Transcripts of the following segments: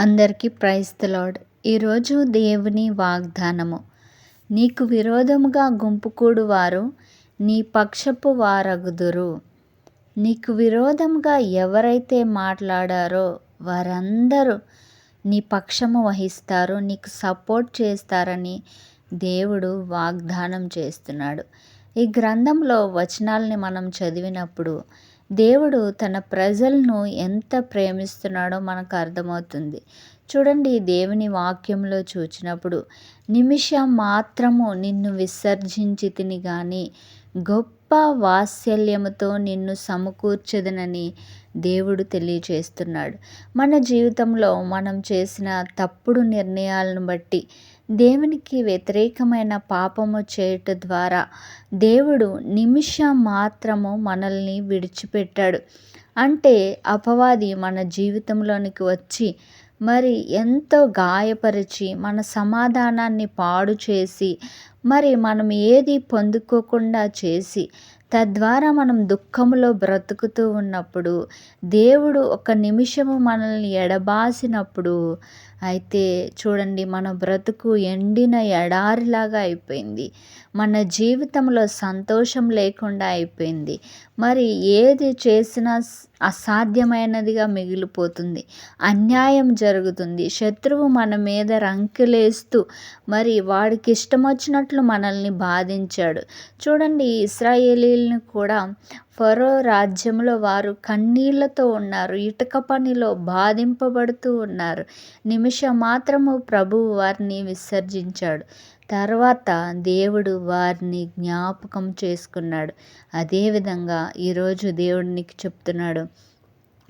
అందరికీ ప్రైజ్ ఈరోజు దేవుని వాగ్దానము. నీకు విరోధముగా గుంపుకూడు వారు నీ పక్షపు వారగుదురు. నీకు విరోధముగా ఎవరైతే మాట్లాడారో వారందరూ నీ పక్షము వహిస్తారు నీకు సపోర్ట్ చేస్తారని దేవుడు వాగ్దానం చేస్తున్నాడు. ఈ గ్రంథంలో వచనాలని మనం చదివినప్పుడు దేవుడు తన ప్రజలను ఎంత ప్రేమిస్తున్నాడో మనకు అర్థమవుతుంది. చూడండి దేవుని వాక్యంలో చూచినప్పుడు నిమిషం మాత్రము నిన్ను విసర్జించి తిని కానీ గొప్ప వాత్సల్యముతో నిన్ను సమకూర్చదనని దేవుడు తెలియచేస్తున్నాడు. మన జీవితంలో మనం చేసిన తప్పుడు నిర్ణయాలను బట్టి దేవునికి వ్యతిరేకమైన పాపము చేయట ద్వారా దేవుడు నిమిషం మాత్రము మనల్ని విడిచిపెట్టాడు. అంటే అపవాది మన జీవితంలోనికి వచ్చి మరి ఎంతో గాయపరిచి మన సమాధానాన్ని పాడు చేసి మరి మనం ఏది పొందుకోకుండా చేసి తద్వారా మనం దుఃఖంలో బ్రతుకుతూ ఉన్నప్పుడు దేవుడు ఒక నిమిషము మనల్ని ఎడబాసినప్పుడు అయితే చూడండి మన బ్రతుకు ఎండిన ఎడారిలాగా అయిపోయింది. మన జీవితంలో సంతోషం లేకుండా అయిపోయింది. మరి ఏది చేసినా అసాధ్యమైనదిగా మిగిలిపోతుంది. అన్యాయం జరుగుతుంది. శత్రువు మన మీద రంకెలేస్తూ మరి వాడికి ఇష్టం వచ్చినట్లు మనల్ని బాధించాడు. చూడండి ఇస్రాయేలీలను కూడా ఫరో రాజ్యంలో వారు కన్నీళ్ళతో ఉన్నారు ఇటుక పనిలో బాధింపబడుతూ ఉన్నారు. నిమిషం మాత్రము ప్రభువు వారిని విసర్జించాడు. తర్వాత దేవుడు వారిని జ్ఞాపకం చేసుకున్నాడు. అదేవిధంగా ఈరోజు దేవుడు నీకు చెప్తున్నాడు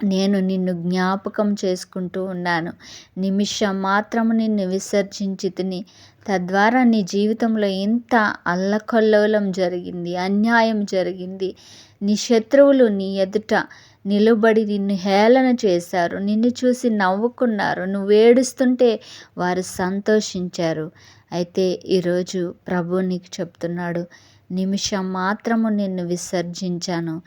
నేను నిన్ను జ్ఞాపకం చేసుకుంటూ ఉన్నాను. నిమిషం మాత్రము నిన్ను విసర్జించి తిని తద్వారా నీ జీవితంలో ఇంత అల్లకల్లోలం జరిగింది అన్యాయం జరిగింది. నీ శత్రువులు నీ ఎదుట నిలబడి నిన్ను హేళన చేశారు నిన్ను చూసి నవ్వుకున్నారు నువ్వు ఏడుస్తుంటే వారు సంతోషించారు. అయితే ఈరోజు ప్రభు నీకు చెప్తున్నాడు నిమిషం మాత్రము నిన్ను విసర్జించాను.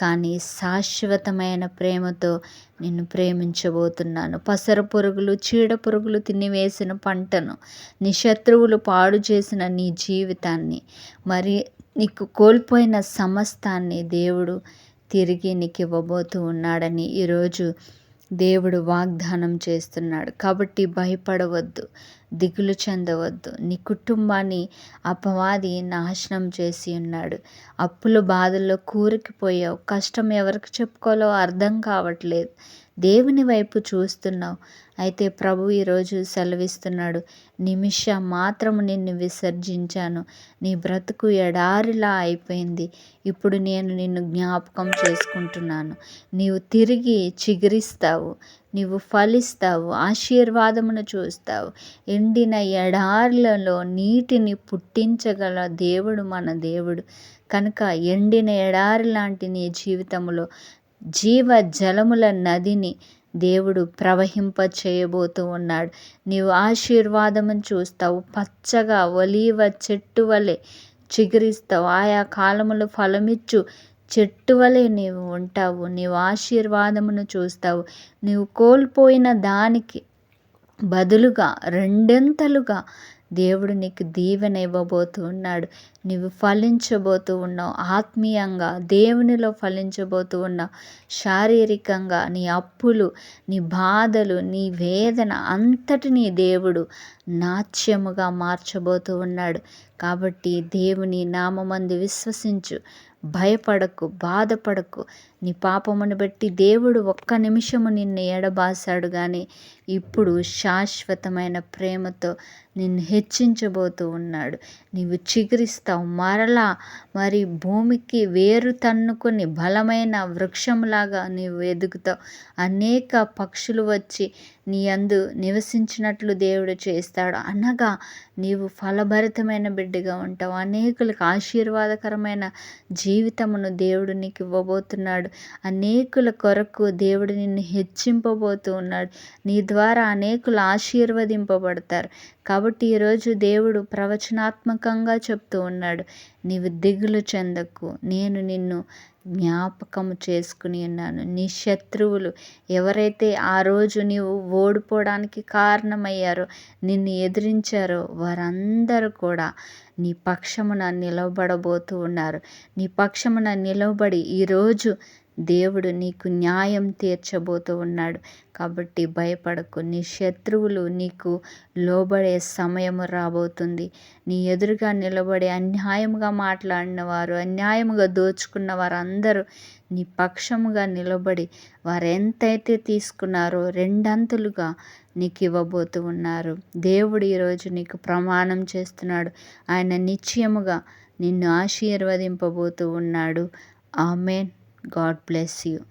కానీ శాశ్వతమైన ప్రేమతో నిన్ను ప్రేమించబోతున్నాను. పసర పురుగులు చీడ పురుగులు తినివేసిన పంటను నీ శత్రువులు పాడు చేసిన నీ జీవితాన్ని మరి నీకు కోల్పోయిన సమస్తాన్ని దేవుడు తిరిగి నీకు ఇవ్వబోతూ ఉన్నాడని ఈరోజు దేవుడు వాగ్దానం చేస్తున్నాడు. కాబట్టి భయపడవద్దు. దిగులు చెందవద్దు. నీ కుటుంబాన్ని అపవాది నాశనం చేసి ఉన్నాడు. అప్పుల బాధల్లో కూరుకుపోయావు. కష్టం ఎవరికి చెప్పుకోవాలో అర్థం కావట్లేదు. దేవుని వైపు చూస్తున్నావు. అయితే ప్రభు ఈరోజు సెలవిస్తున్నాడు. నిమిషం మాత్రము నిన్ను విసర్జించాను. నీ బ్రతుకు ఎడారిలా అయిపోయింది. ఇప్పుడు నేను నిన్ను జ్ఞాపకం చేసుకుంటున్నాను. నీవు తిరిగి చిగురిస్తావు. నీవు ఫలిస్తావు ఆశీర్వాదమును చూస్తావు. ఎండిన ఎడార్లలో నీటిని పుట్టించగల దేవుడు మన దేవుడు. కనుక ఎండిన ఎడారి లాంటి నీ జీవితంలో జీవ జలముల నదిని దేవుడు ప్రవహింప చేయబోతూ ఉన్నాడు. నీవు ఆశీర్వాదమును చూస్తావు. పచ్చగా ఒలీవ చెట్టు వలె చిగురిస్తావు. ఆయా కాలములు ఫలమిచ్చు. చెట్టు వలె నీవు ఉంటావు నీవు ఆశీర్వాదమును చూస్తావు. నీవు కోల్పోయిన దానికి బదులుగా రెండంతలుగా దేవుడు నీకు దీవెన ఇవ్వబోతూ ఉన్నాడు. నీవు ఫలించబోతూ ఉన్నావు. ఆత్మీయంగా దేవునిలో ఫలించబోతూ ఉన్నావు. శారీరకంగా నీ అప్పులు నీ బాధలు నీ వేదన అంతటినీ దేవుడు నాట్యముగా మార్చబోతూ ఉన్నాడు. కాబట్టి దేవుని నామందు విశ్వసించు. భయపడకు బాధపడకు. నీ పాపమును బట్టి దేవుడు ఒక్క నిమిషము నిన్ను ఎడబాసాడు కానీ ఇప్పుడు శాశ్వతమైన ప్రేమతో నిన్ను హెచ్చించబోతూ ఉన్నాడు. నీవు చిగురిస్తావు మరలా. మరి భూమికి వేరు తన్నుకొని బలమైన వృక్షంలాగా నీవు ఎదుగుతావు. అనేక పక్షులు వచ్చి నీ అందు నివసించినట్లు దేవుడు చేస్తాడు. అనగా నీవు ఫలభరితమైన బిడ్డగా ఉంటావు. అనేకులకు ఆశీర్వాదకరమైన జీవితమును దేవుడు నీకు ఇవ్వబోతున్నాడు. అనేకుల కొరకు దేవుడు నిన్ను హెచ్చింపబోతూ ఉన్నాడు. నీ ద్వారా అనేకులు ఆశీర్వదింపబడతారు. కాబట్టి ఈరోజు దేవుడు ప్రవచనాత్మకంగా చెప్తూ ఉన్నాడు నీవు దిగులు చెందకు. నేను నిన్ను జ్ఞాపకము చేసుకుని ఉన్నాను. నీ శత్రువులు ఎవరైతే ఆ రోజు నీవు ఓడిపోవడానికి కారణమయ్యారో నిన్ను ఎదిరించారో వారందరూ కూడా నీ పక్షమున నిలబడబోతూ ఉన్నారు. నీ పక్షమున నిలబడి ఈరోజు దేవుడు నీకు న్యాయం తీర్చబోతూ ఉన్నాడు. కాబట్టి భయపడకు. నీ శత్రువులు నీకు లోబడే సమయము రాబోతుంది. నీ ఎదురుగా నిలబడి అన్యాయంగా మాట్లాడిన వారు అన్యాయముగా దోచుకున్న వారందరూ నీ పక్షముగా నిలబడి వారు ఎంతైతే తీసుకున్నారో రెండంతులుగా నీకు ఇవ్వబోతూ ఉన్నారు. దేవుడు ఈరోజు నీకు ప్రమాణం చేస్తున్నాడు. ఆయన నిశ్చయముగా నిన్ను ఆశీర్వదింపబోతూ ఉన్నాడు. ఆమెన్. God bless you.